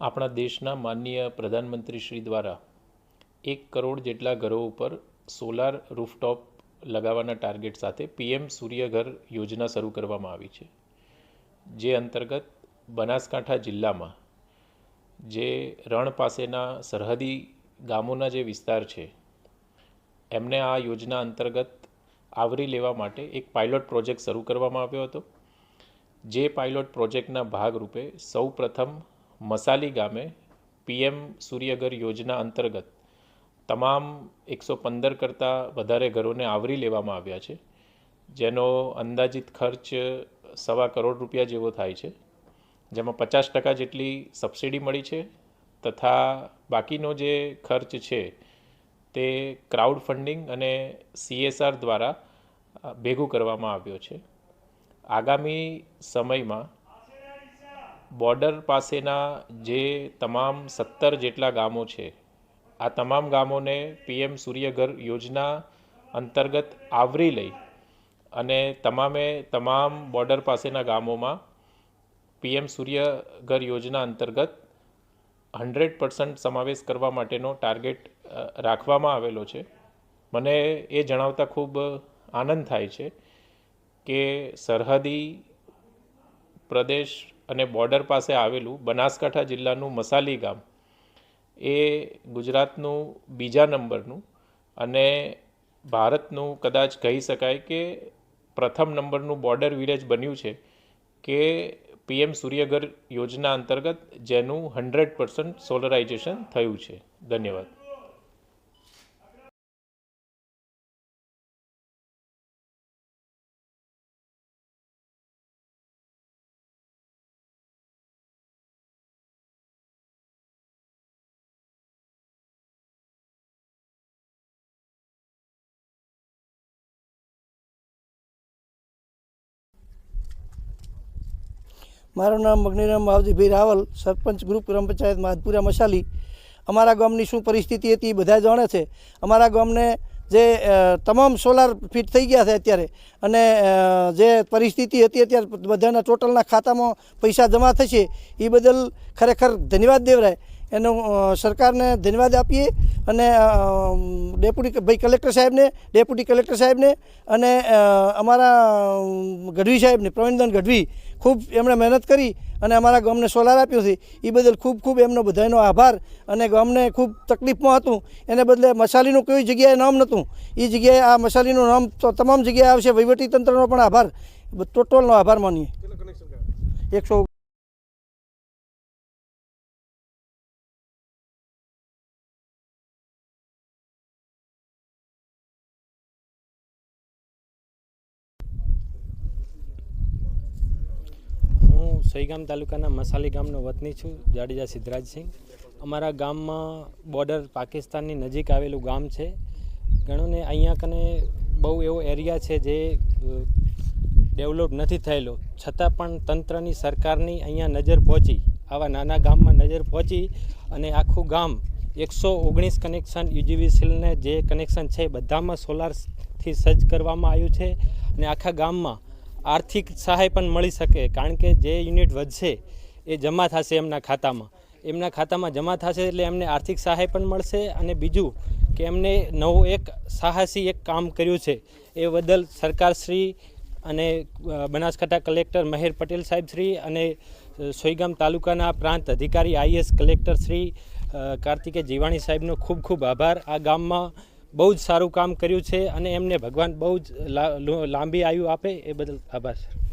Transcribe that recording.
આપણા દેશના માનનીય પ્રધાનમંત્રી શ્રી દ્વારા એક કરોડ જેટલા ઘરો ઉપર સોલાર રૂફટોપ લગાવવાના ટાર્ગેટ સાથે પીએમ સૂર્યઘર યોજના શરૂ કરવામાં આવી છે. જે અંતર્ગત બનાસકાંઠા જિલ્લામાં જે રણ પાસેના સરહદી ગામોના જે વિસ્તાર છે, એમને આ યોજના અંતર્ગત આવરી લેવા માટે એક પાયલોટ પ્રોજેક્ટ શરૂ કરવામાં આવ્યો હતો. જે પાયલોટ પ્રોજેક્ટના ભાગરૂપે સૌ પ્રથમ મસાલી ગામે પીએમ સૂર્યઘર યોજના અંતર્ગત તમામ એકસો પંદર કરતાં વધારે ઘરોને આવરી લેવામાં આવ્યા છે, જેનો અંદાજિત ખર્ચ સવા કરોડ રૂપિયા જેવો થાય છે. જેમાં પચાસ ટકા જેટલી સબસિડી મળી છે તથા બાકીનો જે ખર્ચ છે તે ક્રાઉડ ફંડિંગ અને સીએસઆર દ્વારા ભેગું કરવામાં આવ્યો છે. આગામી સમયમાં બોર્ડર પાસેના જે તમામ સત્તર જેટલા ગામો છે, આ તમામ ગામોને પીએમ સૂર્યઘર યોજના અંતર્ગત આવરી લઈ અને તમામે તમામ બોર્ડર પાસેના ગામોમાં પીએમ સૂર્યઘર યોજના અંતર્ગત હંડ્રેડ પર્સન્ટ સમાવેશ કરવા માટેનો ટાર્ગેટ રાખવામાં આવેલો છે. મને એ જણાવતા ખૂબ આનંદ થાય છે કે સરહદી પ્રદેશ અને બોર્ડર પાસે આવેલું બનાસકાંઠા જિલ્લાનું મસાલી ગામ એ ગુજરાતનું બીજા નંબરનું અને ભારતનું કદાચ કહી શકાય કે પ્રથમ નંબરનું બોર્ડર વિલેજ બન્યું છે કે પીએમ સૂર્યઘર યોજના અંતર્ગત જેનું હંડ્રેડ પર્સન્ટ સોલરાઇઝેશન થયું છે. ધન્યવાદ. મારું નામ મગનીરામ માવજીભાઈ રાવલ, સરપંચ ગ્રુપ ગ્રામ પંચાયત માધપુરા મસાલી. અમારા ગામની શું પરિસ્થિતિ હતી એ બધા જાણે છે. અમારા ગામને જે તમામ સોલાર ફિટ થઈ ગયા છે અત્યારે અને જે પરિસ્થિતિ હતી અત્યારે બધાના ટોટલના ખાતામાં પૈસા જમા થશે એ બદલ ખરેખર ધન્યવાદ દેવરાય. એનો સરકારને ધન્યવાદ આપીએ અને ડેપ્યુટી ભાઈ કલેક્ટર સાહેબને ડેપ્યુટી કલેક્ટર સાહેબને અને અમારા ગઢવી સાહેબને પ્રવીણદાન ગઢવી ખૂબ એમણે મહેનત કરી અને અમારા ગામને સોલાર આપ્યો છે. એ બદલ ખૂબ ખૂબ એમનો બધાનો આભાર અને ગામને ખૂબ તકલીફમાં હતું. એને બદલે મસાલીનું કોઈ જગ્યાએ નામ નહોતું. એ જગ્યાએ આ મસાલીનું નામ તો તમામ જગ્યાએ આવશે. વહીવટી તંત્રનો પણ આભાર. ટોટલનો આભાર માનીએ. એકસો સોઈગામ તાલુકાના મસાલી ગામનો વતની છું, જાડેજા સિદ્ધરાજસિંહ. અમારા ગામમાં બોર્ડર પાકિસ્તાનની નજીક આવેલું ગામ છે. ઘણો ને અહીંયા કને બહુ એવો એરિયા છે જે ડેવલપ નથી થયેલો. છતાં પણ તંત્રની સરકારની અહીંયા નજર પહોંચી. આવા નાના ગામમાં નજર પહોંચી અને આખું ગામ એકસો ઓગણીસ કનેક્શન યુજીવીસીલને જે કનેક્શન છે બધામાં સોલારથી સજ્જ કરવામાં આવ્યું છે અને આખા ગામમાં આર્થિક સહાય પણ મળી શકે, કારણ કે જે યુનિટ વધશે એ જમા થશે એમના ખાતામાં. એમના ખાતામાં જમા થશે એટલે એમને આર્થિક સહાય પણ મળશે અને બીજું કે એમને નવું એક સાહસી એક કામ કર્યું છે, એ બદલ સરકારશ્રી અને બનાસકાંઠા કલેક્ટર મહેર પટેલ સાહેબ શ્રી અને સોઈગામ તાલુકાના પ્રાંત અધિકારી આઈએસ કલેક્ટર શ્રી કાર્તિકે જીવાણી સાહેબનો ખૂબ ખૂબ આભાર. આ ગામમાં બહુ જ સારું કામ કર્યું છે અને એમને ભગવાન બહુ જ લાંબી આયુ આપે એ બદલ આભાર, સર.